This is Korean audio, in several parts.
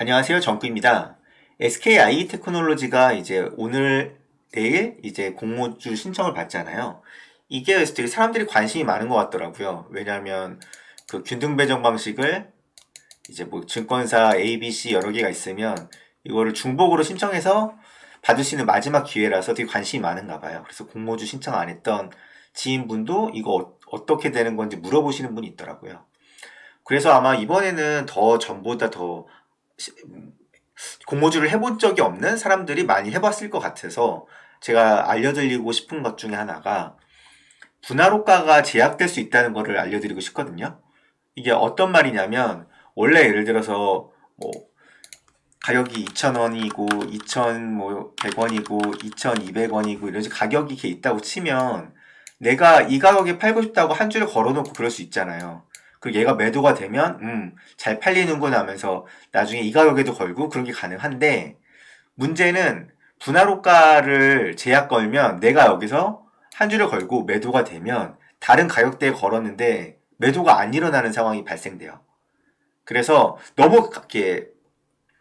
안녕하세요. 정구입니다. SKI 테크놀로지가 이제 오늘, 내일 이제 공모주 신청을 받잖아요. 이게 되게 사람들이 관심이 많은 것 같더라고요. 왜냐하면 그 균등 배정 방식을 이제 뭐 증권사 A, B, C 여러 개가 있으면 이거를 중복으로 신청해서 받을 수 있는 마지막 기회라서 되게 관심이 많은가 봐요. 그래서 공모주 신청 안 했던 지인분도 이거 어- 어떻게 되는 건지 물어보시는 분이 있더라고요. 그래서 아마 이번에는 더 전보다 더 공모주를 해본 적이 없는 사람들이 많이 해봤을 것 같아서 제가 알려드리고 싶은 것 중에 하나가 분할호가가 제약될 수 있다는 것을 알려드리고 싶거든요. 이게 어떤 말이냐면 원래 예를 들어서 뭐 가격이 2,000원이고 2,100원이고 2,200원이고 이런 식으로 가격이 이렇게 있다고 치면 내가 이 가격에 팔고 싶다고 한 줄을 걸어놓고 그럴 수 있잖아요. 그리고 얘가 매도가 되면 음, 잘 팔리는구나 하면서 나중에 이 가격에도 걸고 그런 게 가능한데 문제는 분할호가를 제약 걸면 내가 여기서 한 줄을 걸고 매도가 되면 다른 가격대에 걸었는데 매도가 안 일어나는 상황이 발생돼요. 그래서 너무 이렇게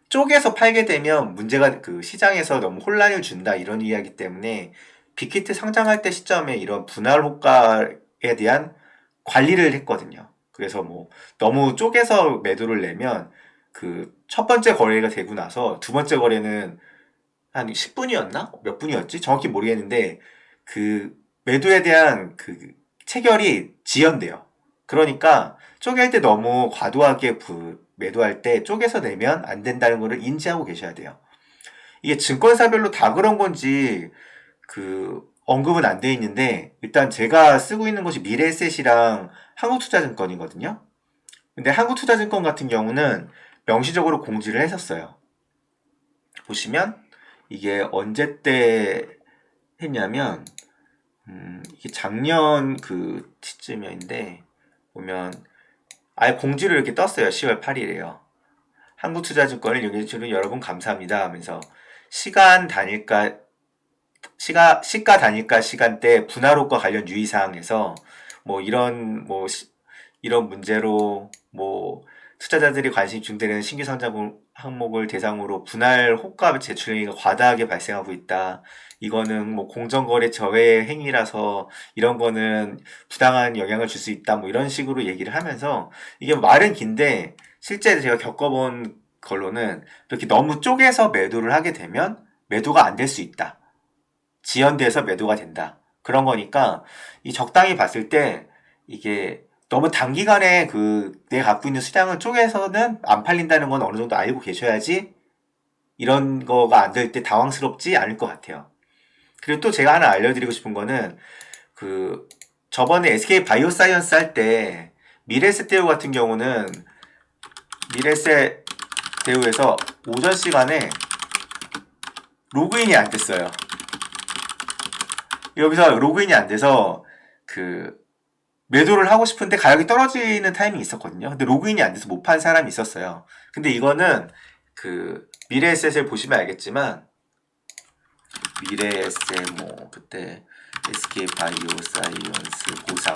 쪼개서 팔게 되면 문제가 그 시장에서 너무 혼란을 준다 이런 이야기 때문에 빅히트 상장할 때 시점에 이런 분할 호가에 대한 관리를 했거든요. 그래서 뭐 너무 쪼개서 매도를 내면 그 첫 번째 거래가 되고 나서 두 번째 거래는 한 10분이었나? 몇 분이었지? 정확히 모르겠는데 그 매도에 대한 그 체결이 지연돼요. 그러니까 쪼갤 때 너무 과도하게 부- 매도할 때 쪼개서 내면 안 된다는 것을 인지하고 계셔야 돼요. 이게 증권사별로 다 그런 건지 그 언급은 안 돼 있는데 일단 제가 쓰고 있는 것이 미래에셋이랑 한국투자증권이거든요. 근데 한국투자증권 같은 경우는 명시적으로 공지를 했었어요. 보시면 이게 언제 때 했냐면 음, 이게 작년 그 시점인데 보면 아예 공지를 이렇게 떴어요. 10월 8일에요. 한국투자증권을 이용해 주는 여러분 감사합니다 하면서 시간 단일가 시가 시가 단일가 시간대 분할호가 관련 유의 사항에서 뭐 이런 뭐 시- 이런 문제로 뭐 투자자들이 관심 중되는 신규 상장 항목을 대상으로 분할 호가 제출 행위가 과다하게 발생하고 있다. 이거는 뭐 공정거래 저해 행위라서 이런 거는 부당한 영향을 줄 수 있다. 뭐 이런 식으로 얘기를 하면서 이게 말은 긴데 실제 제가 겪어본 걸로는 이렇게 너무 쪼개서 매도를 하게 되면 매도가 안 될 수 있다. 지연돼서 매도가 된다. 그런 거니까 이 적당히 봤을 때 이게 너무 단기간에 그 내가 갖고 있는 수량을 쪼개서는 안 팔린다는 건 어느 정도 알고 계셔야지 이런 거가 안 될 때 당황스럽지 않을 것 같아요. 그리고 또 제가 하나 알려드리고 싶은 거는 그 저번에 SK 바이오사이언스 할 때 미래세 대우 같은 경우는 미래세 대우에서 오전 시간에 로그인이 안 됐어요. 여기서 로그인이 안 돼서 그 매도를 하고 싶은데 가격이 떨어지는 타이밍이 있었거든요. 근데 로그인이 안 돼서 못 판 사람이 있었어요. 근데 이거는 그 미래에셋을 보시면 알겠지만 미래에셋 뭐 그때 SK 바이오 사이언스 보상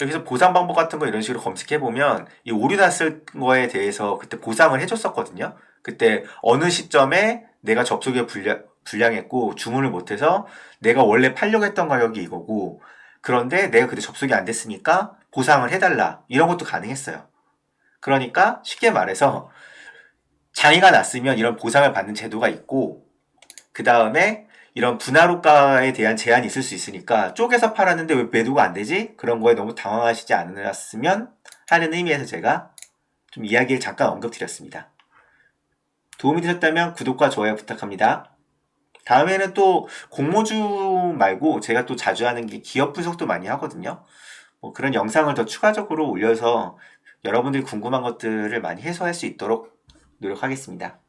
여기서 보상 방법 같은 거 이런 식으로 검색해 보면 이 오류 났을 거에 대해서 그때 보상을 해줬었거든요. 그때 어느 시점에 내가 접속에 불량, 불량했고 주문을 못해서 내가 원래 팔려고 했던 가격이 이거고 그런데 내가 그때 접속이 안 됐으니까 보상을 해달라 이런 것도 가능했어요. 그러니까 쉽게 말해서 장애가 났으면 이런 보상을 받는 제도가 있고 그 다음에 이런 분할호가에 대한 제한이 있을 수 있으니까 쪼개서 팔았는데 왜 매도가 안 되지? 그런 거에 너무 당황하시지 않으셨으면 하는 의미에서 제가 좀 이야기를 잠깐 언급드렸습니다. 도움이 되셨다면 구독과 좋아요 부탁합니다. 다음에는 또 공모주 말고 제가 또 자주 하는 게 기업 분석도 많이 하거든요. 뭐 그런 영상을 더 추가적으로 올려서 여러분들이 궁금한 것들을 많이 해소할 수 있도록 노력하겠습니다.